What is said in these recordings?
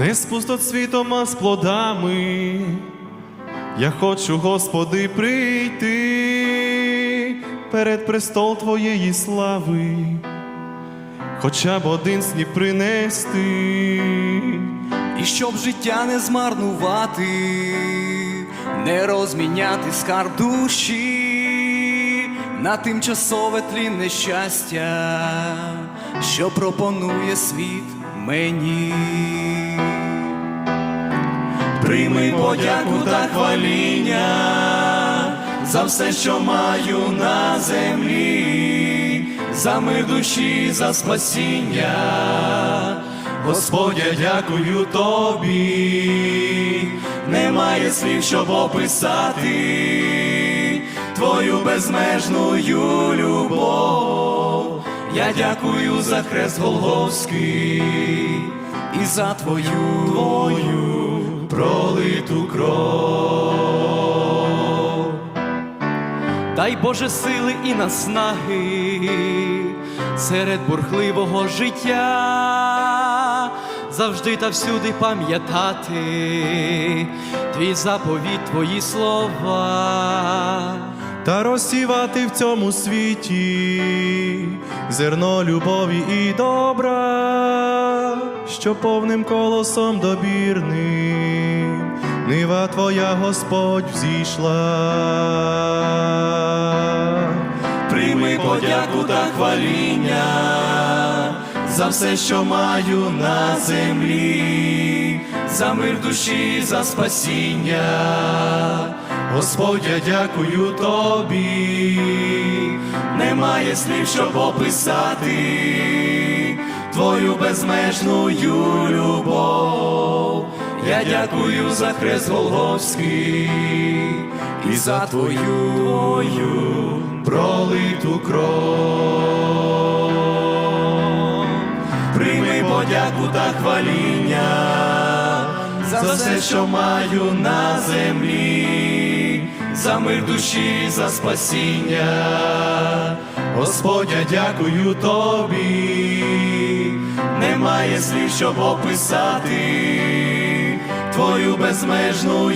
не з пустоцвітом, а з плодами. Я хочу, Господи, прийти перед престол Твоєї слави, хоча б один сніп принести. І щоб життя не змарнувати, не розміняти скарб душі на тимчасове тлінне щастя, що пропонує світ мені. Прийми подяку та хваління за все, що маю на землі, за мир душі, за спасіння. Господь, я дякую тобі, немає слів, щоб описати твою безмежну любов. Я дякую за хрест Голговський і за твою, твою пролиту кров. Дай Боже сили і наснаги серед бурхливого життя, завжди та всюди пам'ятати твій заповіт, твої слова. та розсівати в цьому світі зерно любові і добра, що повним колосом добірним нива Твоя Господь взійшла. Прийми подяку та хваління за все, що маю на землі, за мир душі, за спасіння. Господь, я дякую тобі, немає слів, щоб описати твою безмежну любов. Я дякую за хрест Голговський і за твою, твою пролиту кров. Прийми подяку та хваління за все, що маю на землі, за мир душі, за спасіння. Господь, я дякую тобі, немає слів, щоб описати твою безмежну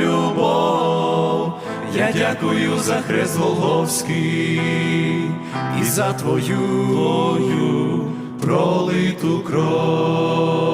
любов. Я дякую за хрест Голговський і за твою, пролиту кров.